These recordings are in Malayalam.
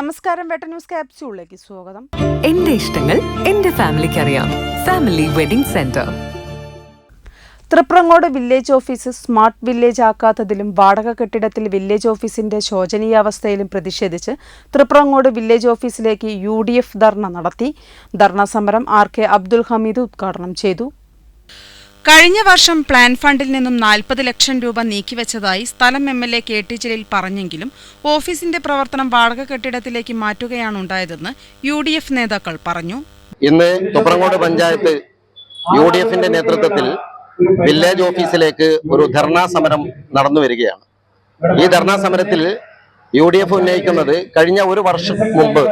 നമസ്കാരം വെട്ട ന്യൂസ് ക്യാപ്സ്യൂളിലേക്ക് സ്വാഗതം. എന്റെ ഇഷ്ടങ്ങൾ എന്റെ ഫാമിലിക്ക് അറിയാം. Family wedding centre. Thriprangode village office smart village ആക്കാത്തതിലും വാടക കെട്ടിടത്തിൽ വില്ലേജ് ഓഫീസിന്റെ ശോചനീയാവസ്ഥയിലും പ്രതിഷേധിച്ച് തൃപ്രങ്ങോട് വില്ലേജ് ഓഫീസിലേക്ക് യു ഡി എഫ് ധർണ നടത്തി. ധർണാ സമരം ആർ കെ അബ്ദുൽ ഹമീദ് ഉദ്ഘാടനം ചെയ്തു. കഴിഞ്ഞ വർഷം പ്ലാൻ ഫണ്ടിൽ നിന്നും നാൽപ്പത് ലക്ഷം രൂപ നീക്കിവെച്ചതായി സ്ഥലം M L A K T Jaleel പറഞ്ഞെങ്കിലും ഓഫീസിന്റെ പ്രവർത്തനം വാടക കെട്ടിടത്തിലേക്ക് മാറ്റുകയാണ് ഉണ്ടായതെന്ന് യു ഡി എഫ് നേതാക്കൾ പറഞ്ഞു. ഇന്ന് തുപ്രങ്ങോട് പഞ്ചായത്ത് യു ഡി എഫിന്റെ നേതൃത്വത്തിൽ വില്ലേജ് ഓഫീസിലേക്ക് ഒരു ധർണാ സമരം നടന്നു വരികയാണ്. ഈ ധർണാ സമരത്തിൽ യു ഡി എഫ് ഉന്നയിക്കുന്നത് കഴിഞ്ഞ ഒരു വർഷം മുമ്പ്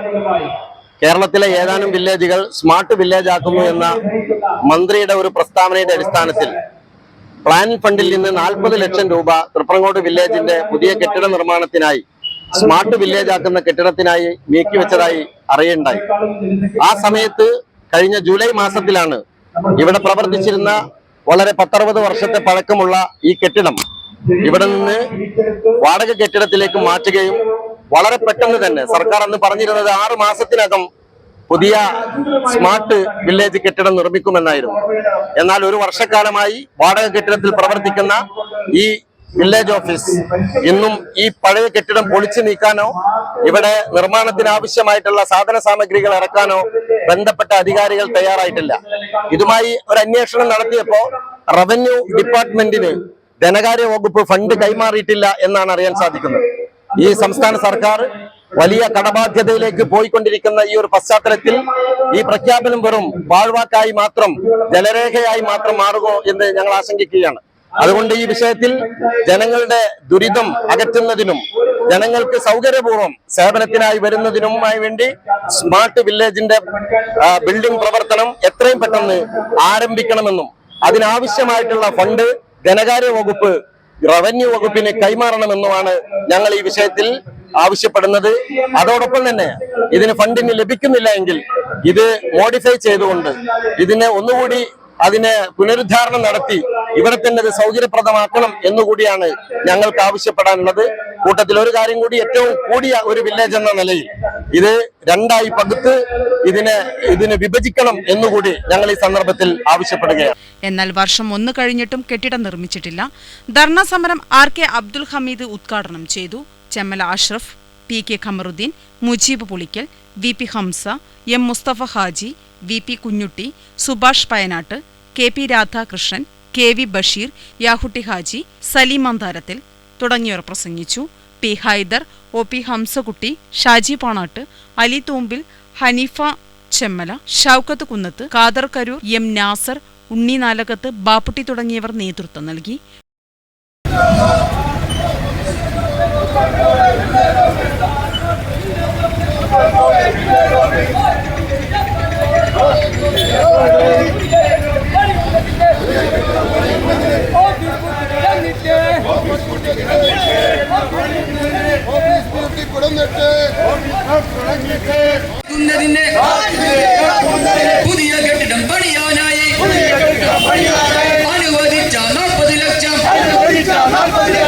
കേരളത്തിലെ ഏതാനും വില്ലേജുകൾ സ്മാർട്ട് വില്ലേജ് ആക്കുന്നു എന്ന മന്ത്രിയുടെ ഒരു പ്രസ്താവനയുടെ അടിസ്ഥാനത്തിൽ പ്ലാൻ ഫണ്ടിൽ നിന്ന് നാൽപ്പത് ലക്ഷം രൂപ തൃപ്രങ്ങോട് വില്ലേജിന്റെ പുതിയ കെട്ടിട നിർമ്മാണത്തിനായി സ്മാർട്ട് വില്ലേജ് ആക്കുന്ന കെട്ടിടത്തിനായി നീക്കിവെച്ചതായി അറിയുണ്ടായി. ആ സമയത്ത് കഴിഞ്ഞ ജൂലൈ മാസത്തിലാണ് ഇവിടെ പ്രവർത്തിച്ചിരുന്ന വളരെ പത്തറുപത് വർഷത്തെ പഴക്കമുള്ള ഈ കെട്ടിടം ഇവിടെ നിന്ന് വാടക കെട്ടിടത്തിലേക്ക് മാറ്റുകയും വളരെ പെട്ടെന്ന് തന്നെ സർക്കാർ അന്ന് പറഞ്ഞിരുന്നത് ആറ് മാസത്തിനകം പുതിയ സ്മാർട്ട് വില്ലേജ് കെട്ടിടം നിർമ്മിക്കുമെന്നായിരുന്നു. എന്നാൽ ഒരു വർഷക്കാലമായി വാടക കെട്ടിടത്തിൽ പ്രവർത്തിക്കുന്ന ഈ വില്ലേജ് ഓഫീസ് ഇന്നും ഈ പഴയ കെട്ടിടം പൊളിച്ചു നീക്കാനോ ഇവിടെ നിർമ്മാണത്തിന് ആവശ്യമായിട്ടുള്ള സാധന സാമഗ്രികൾ ഇറക്കാനോ ബന്ധപ്പെട്ട അധികാരികൾ തയ്യാറായിട്ടില്ല. ഇതുമായി ഒരു അന്വേഷണം നടത്തിയപ്പോ റവന്യൂ ഡിപ്പാർട്ട്മെന്റിന് ധനകാര്യ വകുപ്പ് ഫണ്ട് കൈമാറിയിട്ടില്ല എന്നാണ് അറിയാൻ സാധിക്കുന്നത്. ഈ സംസ്ഥാന സർക്കാർ വലിയ കടബാധ്യതയിലേക്ക് പോയിക്കൊണ്ടിരിക്കുന്ന ഈ ഒരു പശ്ചാത്തലത്തിൽ ഈ പ്രഖ്യാപനം വെറും വാഴ്വാക്കായി മാത്രം ജലരേഖയായി മാത്രം മാറുമോ എന്ന് ഞങ്ങൾ ആശങ്കിക്കുകയാണ്. അതുകൊണ്ട് ഈ വിഷയത്തിൽ ജനങ്ങളുടെ ദുരിതം അകറ്റുന്നതിനും ജനങ്ങൾക്ക് സൗകര്യപൂർവം സേവനത്തിനായി വരുന്നതിനുമായി വേണ്ടി സ്മാർട്ട് വില്ലേജിന്റെ ബിൽഡിംഗ് പ്രവർത്തനം എത്രയും പെട്ടെന്ന് ആരംഭിക്കണമെന്നും അതിനാവശ്യമായിട്ടുള്ള ഫണ്ട് ധനകാര്യ വകുപ്പ് റവന്യൂ വകുപ്പിന് കൈമാറണമെന്നുമാണ് ഞങ്ങൾ ഈ വിഷയത്തിൽ ആവശ്യപ്പെടുന്നത് അതോടൊപ്പം തന്നെ ഇതിന് ഫണ്ടിന് ലഭിക്കുന്നില്ല എങ്കിൽ ഇത് മോഡിഫൈ ചെയ്തുകൊണ്ട് ഇതിനെ ഒന്നുകൂടി അതിനെ പുനരുദ്ധാരണം നടത്തി ഇവിടെ തന്നെ ഇത് സൗകര്യപ്രദമാക്കണം എന്നുകൂടിയാണ് ഞങ്ങൾക്ക് ആവശ്യപ്പെടാനുള്ളത്. കൂട്ടത്തിൽ ഒരു കാര്യം കൂടി ഏറ്റവും കൂടിയ ഒരു വില്ലേജ് എന്ന നിലയിൽ ഇത് രണ്ടായി പകുത്ത് ഇതിനെ ഇതിനെ വിഭജിക്കണം എന്നുകൂടി ഞങ്ങൾ ഈ സന്ദർഭത്തിൽ ആവശ്യപ്പെടുകയാണ്. എന്നാൽ വർഷം ഒന്ന് കഴിഞ്ഞിട്ടും കെട്ടിടം നിർമ്മിച്ചിട്ടില്ല. ധർണ സമരം ആർ കെ അബ്ദുൽ ഹമീദ് ഉദ്ഘാടനം ചെയ്തു. Chemmala Ashraf P K Khamarudheen Mujeeb Pulikkal V P Hamsa M Musthafa Haji V P Kunhutty Subhash Payanattu K P Radhakrishnan K V Basheer Yahutty Haji Saleem Antharathil തുടങ്ങിയവർ പ്രസംഗിച്ചു. P Haider O P Hamsakutty Shaji Panattu Ali Thoombil Haneefa Chemmala Shoukath Kunnath Khader Karoor M Nasar Unni Nalakath Bapputty തുടങ്ങിയവർ നേതൃത്വം നൽകി. പുതിയ കെട്ടിടം പണിയാനായി അനുവദിച്ച നാൽപ്പത് ലക്ഷം എന്തു ചെയ്തു